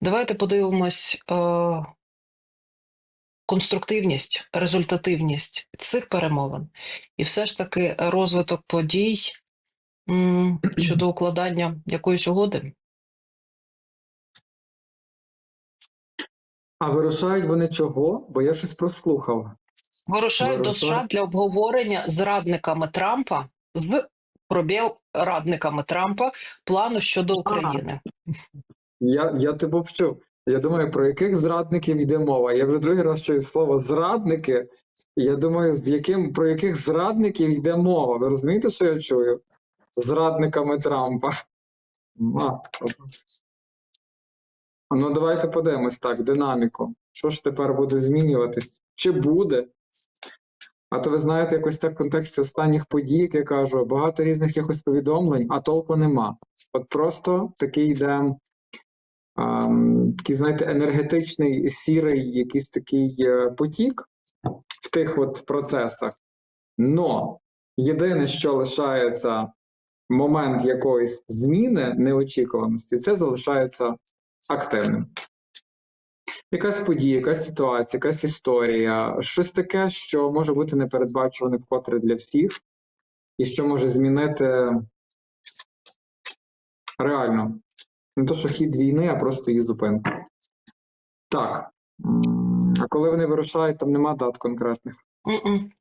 Давайте подивимось е, конструктивність, результативність цих перемовин, і все ж таки розвиток подій м, щодо укладання якоїсь угоди. А вирушають вони чого? Бо я щось прослухав. Вирушають до США для обговорення з радниками Трампа з пробіл радниками Трампа плану щодо України. Я, я тебе вчив. Я думаю, про яких зрадників йде мова? Я вже другий раз чую слово зрадники. Я думаю, з яким, про яких зрадників йде мова. Ви розумієте, що я чую? Зрадниками Трампа. Матко. Ну, давайте подивимось так, динаміку. Що ж тепер буде змінюватись? Чи буде? А то ви знаєте, якось так в контексті останніх подій, як я кажу, багато різних якось повідомлень, а толку нема. От просто такий йде такий, знаєте, енергетичний, сірий, якийсь такий е, потік в тих от процесах. Но єдине, що лишається момент якоїсь зміни неочікуваності, це залишається активним. Якась подія, якась ситуація, якась історія, щось таке, що може бути непередбачуване вкотре для всіх, і що може змінити реально не то, що хід війни, а просто її зупинку. Так. А коли вони вирушають, там нема дат конкретних. М-м.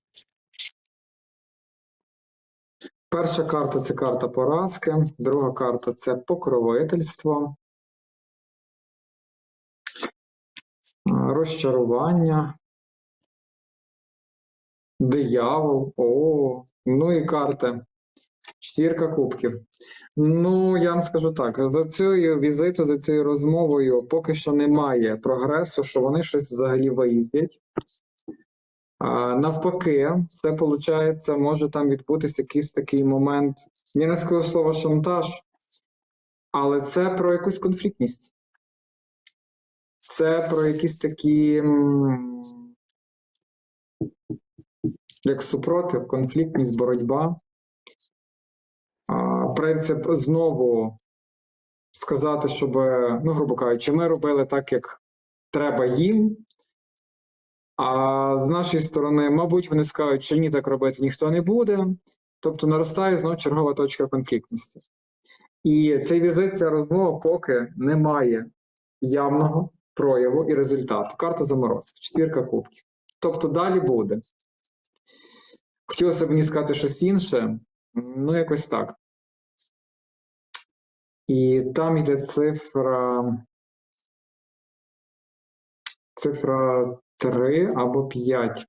Перша карта це карта поразки, друга карта це покровительство, розчарування, диявол, о, ну і карти. Четвірка кубків. Ну, я вам скажу так: за цією візиту, за цією розмовою поки що немає прогресу, що вони щось взагалі виїздять. А, навпаки, це виходить, може там відбутися якийсь такий момент. Я не скажу слово шантаж, але це про якусь конфліктність. Це про якісь такі, як супротив, конфліктність, боротьба. Принцип знову сказати, щоб, ну, грубо кажучи, ми робили так, як треба їм. А з нашої сторони, мабуть, вони скажуть, що ні, так робити ніхто не буде. Тобто наростає знову чергова точка конфліктності. І цей візит, ця розмова поки не має явного прояву і результату. Карта заморозки, четвірка кубків. Тобто далі буде. Хотілося б мені сказати щось інше, ну якось так. І там йде цифра. Цифра 3 або 5.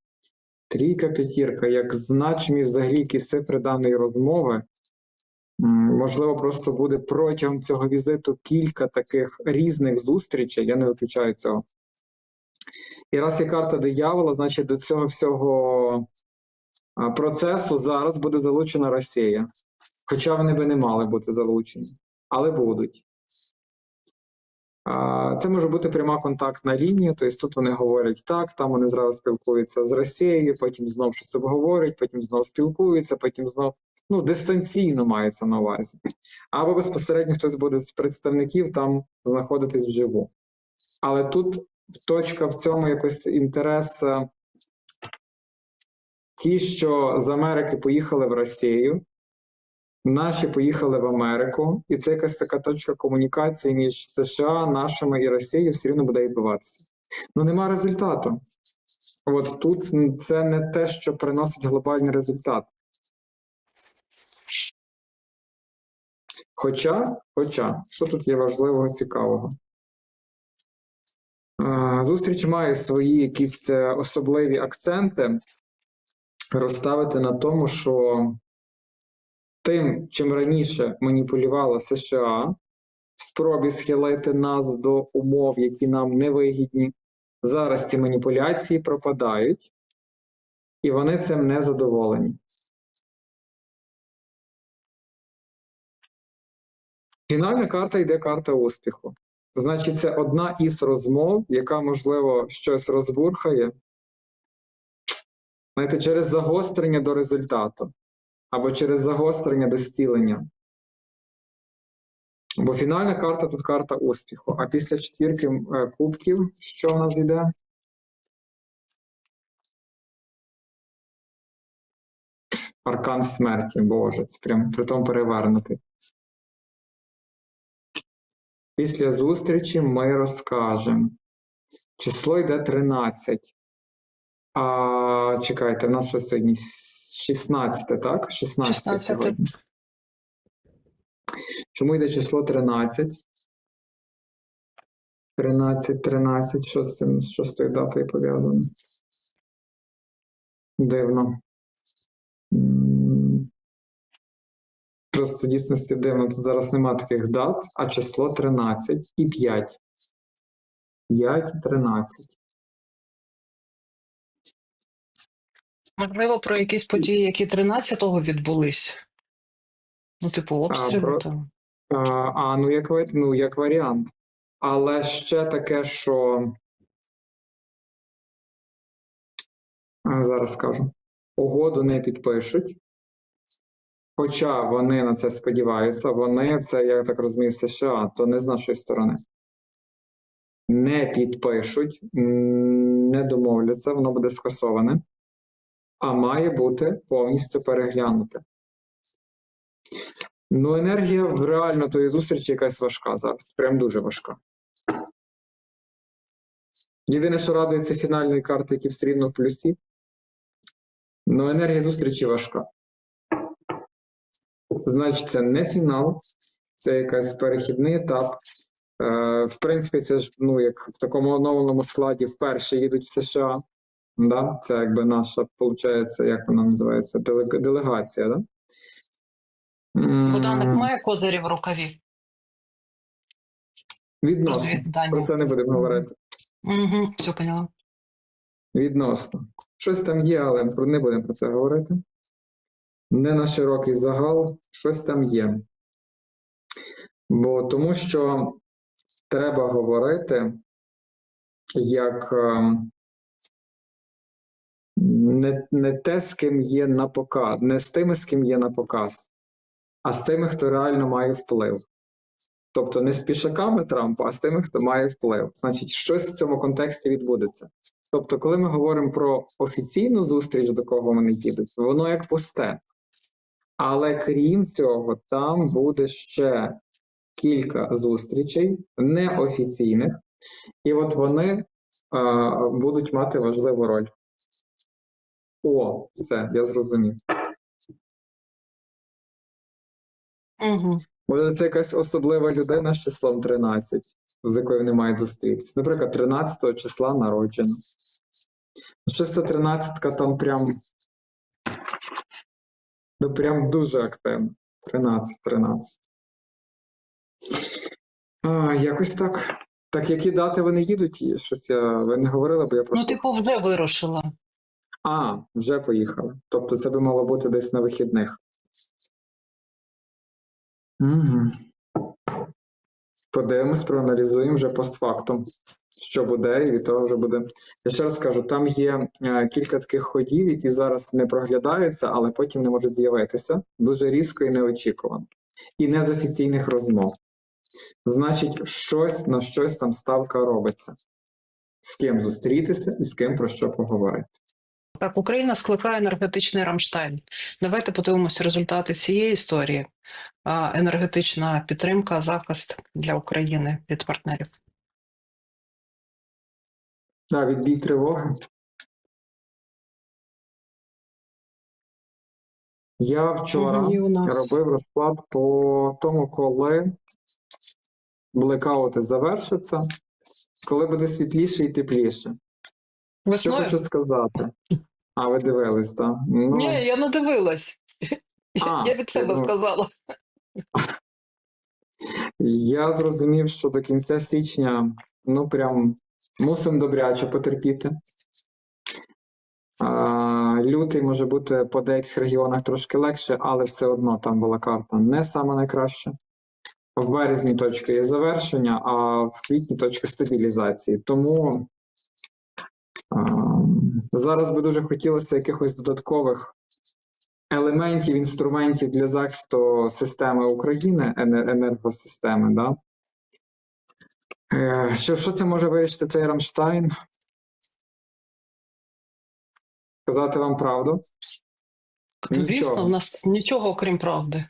Трійка, п'ятірка, як значимі взагалі якісь цифри даної розмови. Можливо, просто буде протягом цього візиту кілька таких різних зустрічей, я не виключаю цього. І раз є карта диявола, значить до цього всього процесу зараз буде залучена Росія. Хоча вони би не мали бути залучені, але будуть. Це може бути пряма контактна лінія, тобто тут вони говорять так, там вони зразу спілкуються з Росією, потім знов щось обговорюють, потім знов спілкуються, потім знов ну, дистанційно мається на увазі. Або безпосередньо хтось буде з представників там знаходитись вживу. Але тут точка в цьому якось інтерес. Ті, що з Америки поїхали в Росію, Наші поїхали в Америку, і це якась така точка комунікації між США, нашими і Росією все рівно буде відбуватися. Ну нема результату. От тут це не те, що приносить глобальний результат. Хоча, хоча, що тут є важливого цікавого? Е, Зустріч має свої якісь е, особливі акценти розставити на тому, що тим, чим раніше маніпулювала США, в спробі схилити нас до умов, які нам не вигідні, зараз ці маніпуляції пропадають, і вони цим не задоволені. Фінальна карта йде карта успіху. Значить, це одна із розмов, яка, можливо, щось розбурхає. Знаєте, через загострення до результату або через загострення до зцілення. Бо фінальна карта тут карта успіху. А після четвірки е, кубків, що в нас йде? Аркан смерті, Боже, це прям притом перевернутий. Після зустрічі ми розкажемо. Число йде 13. А чекайте, в нас що сьогодні? 16, так? 16, 16. сьогодні. Чому йде число 13? 13, 13. Що з цим, що з тою датою пов'язано? Дивно. Просто в дійсності дивно. Тут зараз нема таких дат, а число 13 і 5. 5 і 13. Можливо, про якісь події, які 13-го відбулись. Ну, типу, обстріли про- там. А, а ну, як, ну, як варіант. Але ще таке, що. А, зараз скажу. Угоду не підпишуть. Хоча вони на це сподіваються, вони це, я так розумію, США, то не з нашої сторони. Не підпишуть, не домовляться, воно буде скасоване, а має бути повністю переглянуте. Ну, енергія в реально тої зустрічі якась важка зараз. Прям дуже важка. Єдине, що радує, це фінальної карти, які все рівно в плюсі. Ну, енергія зустрічі важка. Значить, це не фінал, це якийсь перехідний етап. Е, в принципі, це ж ну, як в такому оновленому складі вперше їдуть в США. Да? Це якби наша, виходить, як вона називається, делегація, да? Богданов М, має козирі в рукаві. Відносно. Про це не будемо говорити. Угу, все поняла. Відносно. Щось там є, але не будемо про це говорити. Не на широкий загал, щось там є. Бо тому що треба говорити як ем, не, не те, з ким є на показ, не з тими, з ким є на показ, а з тими, хто реально має вплив. Тобто не з пішаками Трампа, а з тими, хто має вплив. Значить, щось в цьому контексті відбудеться. Тобто, коли ми говоримо про офіційну зустріч, до кого вони їдуть, воно як пусте. Але крім цього, там буде ще кілька зустрічей неофіційних, і от вони а, будуть мати важливу роль. О, все, я зрозумів. Угу. Може, це якась особлива людина з числом 13, з якою вони мають зустрітися. Наприклад, 13 числа народжена. Щось 13 там прям. Ну, прям дуже активно. 13, 13. А, якось так. Так, які дати вони їдуть? І Щось я ви не говорили, бо я просто. Ну, просто. типу, вже вирушила. А, вже поїхали. Тобто це би мало бути десь на вихідних. Угу. Подивимось, проаналізуємо вже постфактум, що буде, і від того вже буде. Я ще раз скажу: там є е, кілька таких ходів, які зараз не проглядаються, але потім не можуть з'явитися дуже різко і неочікувано. І не з офіційних розмов. Значить, щось на щось там ставка робиться. З ким зустрітися і з ким про що поговорити. Так, Україна скликає енергетичний Рамштайн. Давайте подивимося результати цієї історії. Енергетична підтримка, захист для України від партнерів. Да, відбій тривоги. Я вчора робив розклад по тому, коли блекаути завершаться, коли буде світліше і тепліше. Що Весною? хочу сказати? А, ви дивились, так? Ну, Ні, я не дивилась. А, я від себе ну. сказала. Я зрозумів, що до кінця січня ну прям мусимо добряче потерпіти. А, лютий може бути по деяких регіонах трошки легше, але все одно там була карта не саме найкраща. В березні точка є завершення, а в квітні точка стабілізації. Тому зараз би дуже хотілося якихось додаткових елементів, інструментів для захисту системи України, енергосистеми. Да? Е, Що, що це може вирішити цей Рамштайн? Сказати вам правду? Звісно, в нас нічого окрім правди.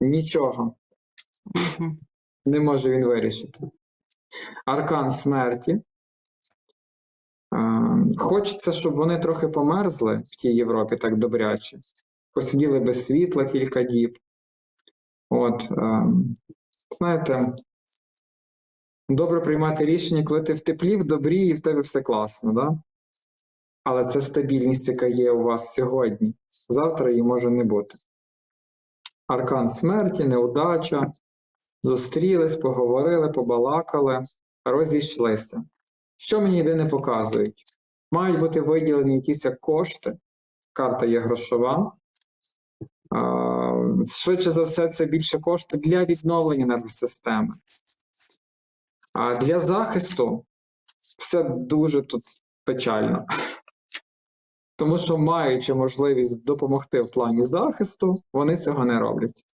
Нічого Мгм. не може він вирішити. Аркан смерті. Хочеться, щоб вони трохи померзли в тій Європі так добряче. Посиділи без світла кілька діб. От, знаєте, добре приймати рішення, коли ти в теплі, в добрі і в тебе все класно, да? Але це стабільність, яка є у вас сьогодні. Завтра її може не бути. Аркан смерті, неудача. Зустрілись, поговорили, побалакали, розійшлися. Що мені єдине показують? Мають бути виділені якісь кошти, карта є грошова. Швидше за все, це більше кошти для відновлення енергосистеми. А для захисту все дуже тут печально. Тому що, маючи можливість допомогти в плані захисту, вони цього не роблять.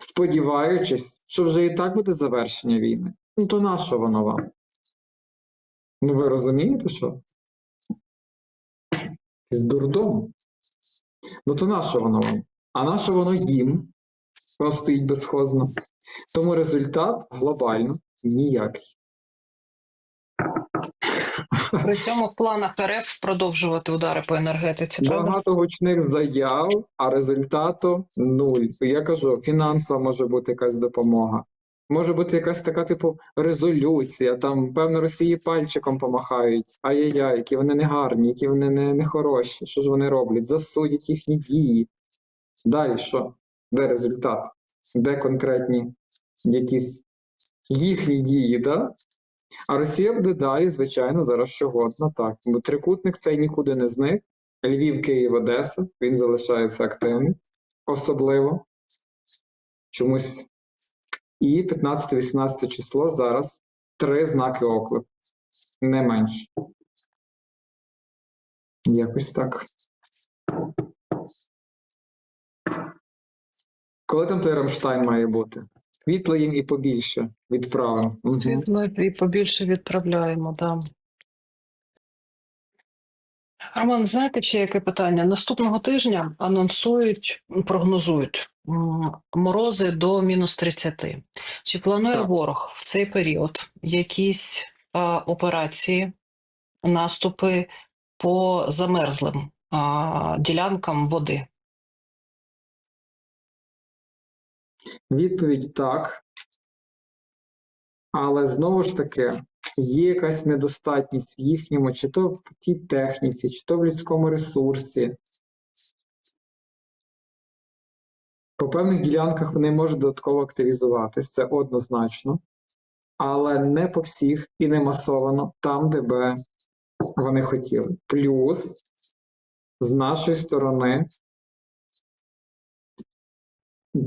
Сподіваючись, що вже і так буде завершення війни. Ну то на що воно вам? Ну ви розумієте, що? З дурдому. Ну то на що воно вам? А на що воно їм? Воно стоїть безхозно. Тому результат глобально ніякий. При цьому в планах РФ продовжувати удари по енергетиці, правда? Багато гучних заяв, а результату нуль. Я кажу, фінансова може бути якась допомога. Може бути якась така, типу, резолюція, там, певно, Росії пальчиком помахають. Ай-яй-яй, які вони не гарні, які вони не, не хороші. Що ж вони роблять? Засудять їхні дії. Далі що? Де результат? Де конкретні якісь їхні дії, да? А Росія буде далі, звичайно, зараз щогодно, так. Бо трикутник цей нікуди не зник. Львів, Київ, Одеса, він залишається активним, особливо. Чомусь. І 15-18 число зараз три знаки оклику. Не менше. Якось так. Коли там той Рамштайн має бути? Світло їм і побільше відправимо. Світло і побільше відправляємо, да. Роман, знаєте, ще яке питання? Наступного тижня анонсують, прогнозують морози до мінус 30. Чи планує Так. ворог в цей період якісь а, операції, наступи по замерзлим а, ділянкам води? Відповідь так. Але знову ж таки, є якась недостатність в їхньому, чи то в тій техніці, чи то в людському ресурсі. По певних ділянках вони можуть додатково активізуватись, це однозначно. Але не по всіх і не масовано там, де би вони хотіли. Плюс з нашої сторони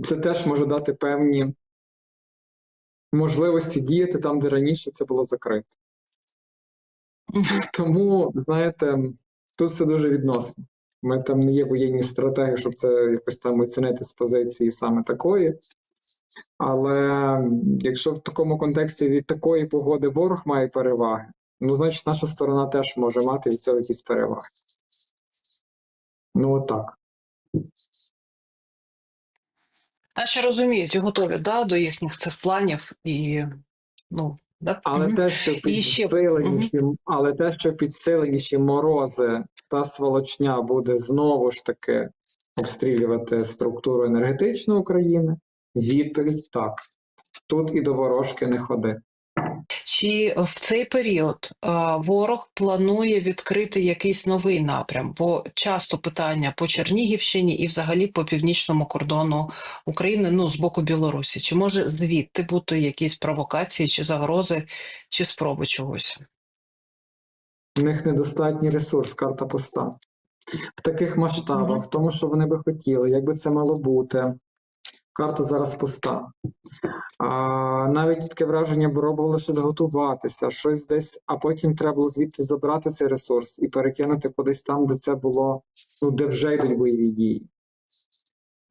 це теж може дати певні можливості діяти там, де раніше це було закрито. Тому, знаєте, тут все дуже відносно. Ми там не є воєнні стратегії, щоб це якось там оцінити з позиції саме такої. Але якщо в такому контексті від такої погоди ворог має переваги, ну, значить, наша сторона теж може мати від цього якісь переваги. Ну, отак. Наші розуміють і готові да, до їхніх цих планів і ну, Так? Але Мгм. те, що підсиленіші, mm -hmm. але те, що підсиленіші морози та сволочня буде знову ж таки обстрілювати структуру енергетичну України, відповідь так. Тут і до ворожки не ходи. Чи в цей період е, ворог планує відкрити якийсь новий напрям? Бо часто питання по Чернігівщині і взагалі по північному кордону України, ну з боку Білорусі. Чи може звідти бути якісь провокації, чи загрози, чи спроби чогось? У них недостатній ресурс, карта пуста. В таких масштабах, Мгм. в тому, що вони би хотіли, як би це мало бути. Карта зараз пуста. А, навіть таке враження було було лише готуватися, щось десь, а потім треба було звідти забрати цей ресурс і перекинути кудись там, де це було, ну, де вже йдуть бойові дії.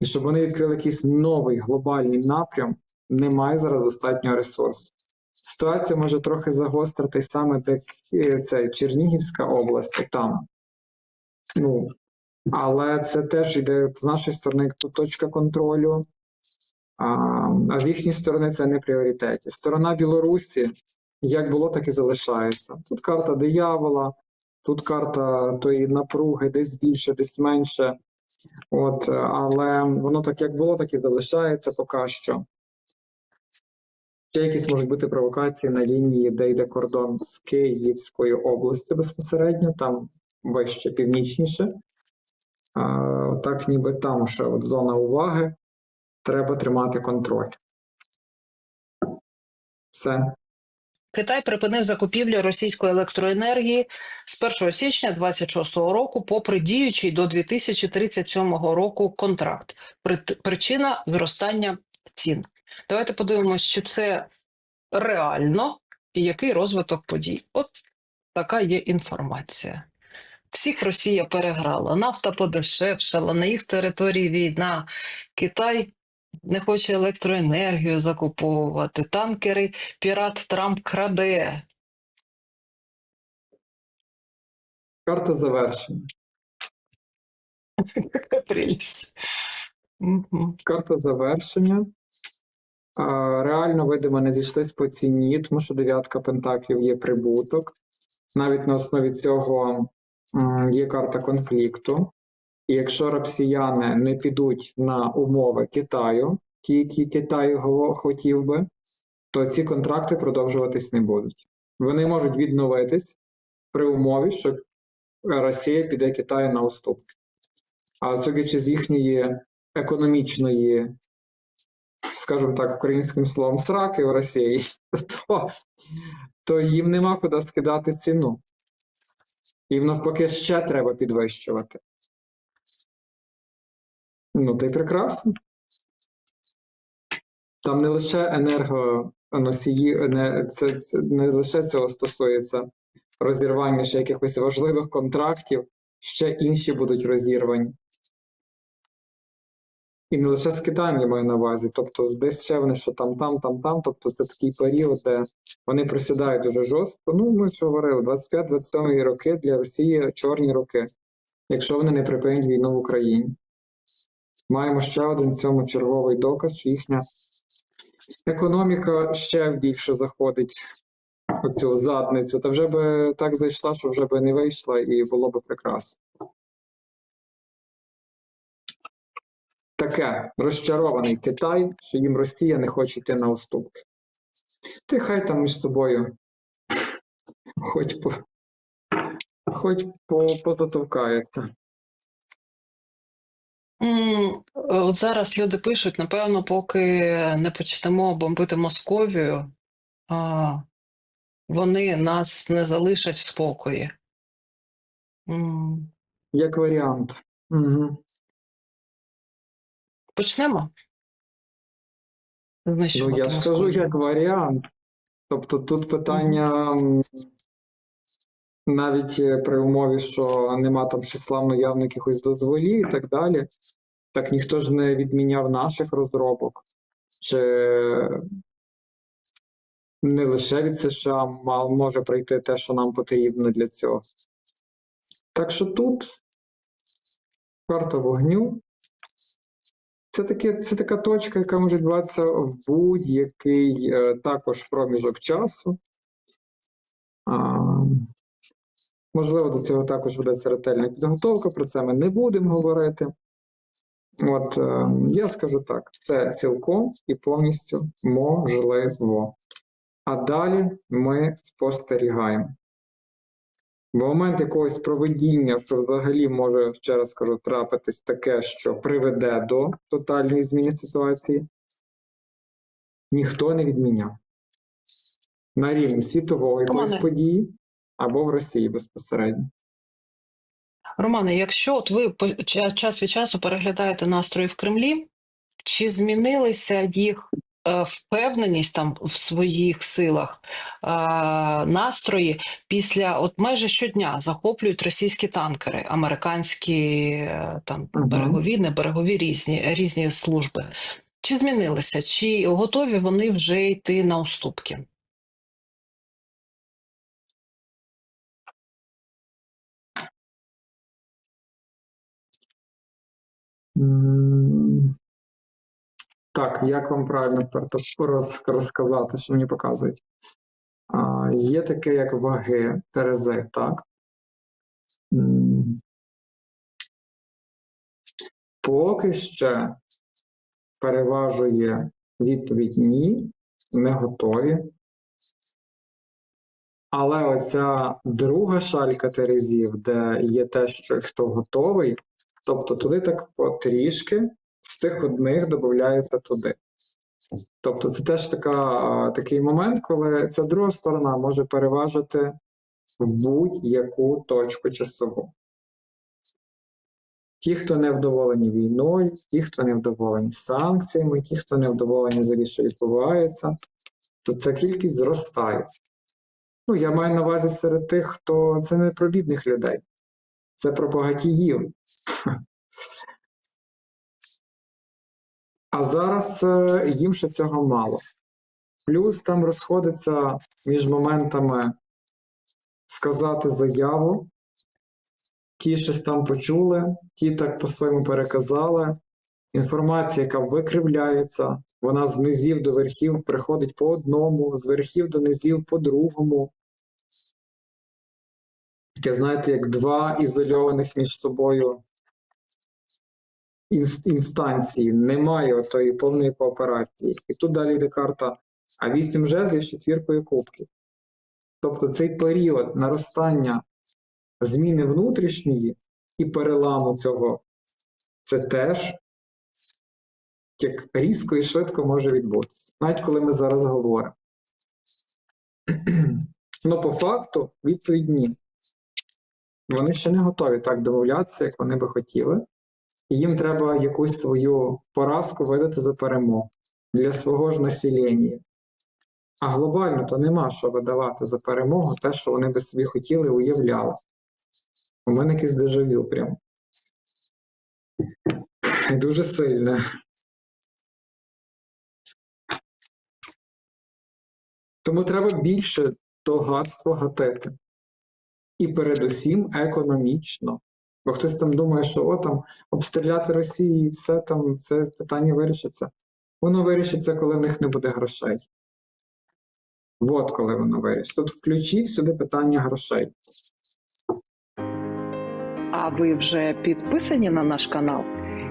І щоб вони відкрили якийсь новий глобальний напрям, немає зараз достатнього ресурсу. Ситуація може трохи загостритись саме де е, це Чернігівська область, там. Ну, але це теж йде з нашої сторони як то точка контролю. А, з їхньої сторони це не пріоритеті. Сторона Білорусі як було, так і залишається. Тут карта диявола, тут карта тої напруги, десь більше, десь менше. От, але воно так як було, так і залишається поки що. Ще якісь можуть бути провокації на лінії, де йде кордон з Київської області безпосередньо, там вище північніше. А, так, ніби там ще от зона уваги. Треба тримати контроль. Все. Китай припинив закупівлю російської електроенергії з 1 січня 2026 року, попри діючий до 2037 року контракт. Причина зростання цін. Давайте подивимось, чи це реально і який розвиток подій. От така є інформація. Всіх Росія переграла, нафта подешевшала, на їх території війна. Китай не хоче електроенергію закуповувати, танкери пірат Трамп краде. Карта завершена. Яка прелість. Мгм. Карта завершення. А, реально, видимо, не зійшлись по ціні, тому що дев'ятка пентаклів є прибуток. Навіть на основі цього є карта конфлікту. І якщо росіяни не підуть на умови Китаю, ті, які Китай хотів би, то ці контракти продовжуватись не будуть. Вони можуть відновитись при умові, що Росія піде Китаю на уступки. А судячи з їхньої економічної, скажімо так, українським словом, сраки в Росії, то, то їм нема куди скидати ціну. Їм навпаки ще треба підвищувати. Ну, й прекрасно. Там не лише енергоносії, не, це, це не лише цього стосується розірвання ще якихось важливих контрактів, ще інші будуть розірвані. І не лише з Китаєм я маю на увазі. Тобто, десь ще вони, що там, там, там, там. Тобто це такий період, де вони присідають дуже жорстко. Ну, ми ж говорили, 25-27 роки для Росії чорні роки, якщо вони не припинять війну в Україні. Маємо ще один цьому черговий доказ, що їхня економіка ще більше заходить у цю задницю. Та вже би так зайшла, що вже би не вийшла, і було би прекрасно. Таке розчарований Китай, що їм Росія не хоче йти на уступки. Ти хай там між собою хоч по, хоч по, позатовкається. От зараз люди пишуть, напевно, поки не почнемо бомбити Московію, вони нас не залишать в спокої. Як варіант. Угу. Почнемо? Ну, я ж кажу, як варіант. Тобто тут питання навіть е, при умові, що нема там ще славно явно якихось дозволів і так далі, так ніхто ж не відміняв наших розробок. Чи не лише від США може прийти те, що нам потрібно для цього. Так що тут карта вогню. Це, таке, це така точка, яка може відбуватися в будь-який е, також проміжок часу. А, можливо, до цього також ведеться ретельна підготовка, про це ми не будемо говорити. От е, я скажу так: це цілком і повністю можливо. А далі ми спостерігаємо. В момент якогось проведіння, що взагалі може, ще раз скажу, трапитись таке, що приведе до тотальної зміни ситуації, ніхто не відміняв. На рівні світової якоїсь події або в Росії безпосередньо. Романе, якщо от ви час від часу переглядаєте настрої в Кремлі, Чи змінилися їх е, впевненість там в своїх силах, е, настрої після от майже щодня захоплюють російські танкери, американські е, там берегові, не берегові різні, різні служби. Чи змінилися? Чи готові вони вже йти на уступки? Так, як вам правильно розказати, що мені показують? Є таке, як ваги Терези, так? Поки ще переважує відповідь ні, не готові. Але оця друга шалька терезів, де є те, що хто готовий, тобто туди так потрішки з тих одних додається туди. Тобто це теж така, такий момент, коли ця друга сторона може переважити в будь-яку точку часову. Ті, хто не вдоволені війною, ті, хто не вдоволені санкціями, ті, хто не вдоволені взагалі, що відбувається, то ця кількість зростає. Ну, я маю на увазі серед тих, хто це не про бідних людей, це про багатіїв. А зараз е, їм ще цього мало. Плюс там розходиться між моментами сказати заяву, ті щось там почули, ті так по-своєму переказали. Інформація, яка викривляється, вона з низів до верхів приходить по одному, з верхів до низів по другому. Таке, знаєте, як два ізольованих між собою інстанції. Немає отої повної кооперації. І тут далі йде карта, а вісім жезлів з четвіркою кубків. Тобто цей період наростання зміни внутрішньої і переламу цього, це теж як різко і швидко може відбутися, навіть коли ми зараз говоримо. Ну, по факту, відповідь ні. Вони ще не готові так домовлятися, як вони би хотіли. І їм треба якусь свою поразку видати за перемогу для свого ж населення. А глобально то нема що видавати за перемогу те, що вони би собі хотіли, уявляли. У мене якийсь дежавю прям. Дуже сильне. Тому треба більше то гадство гатити. І передусім економічно. Бо хтось там думає, що о, там обстріляти Росію і все там, це питання вирішиться. Воно вирішиться, коли в них не буде грошей. От коли воно вирішиться. Тут включив сюди питання грошей. А ви вже підписані на наш канал?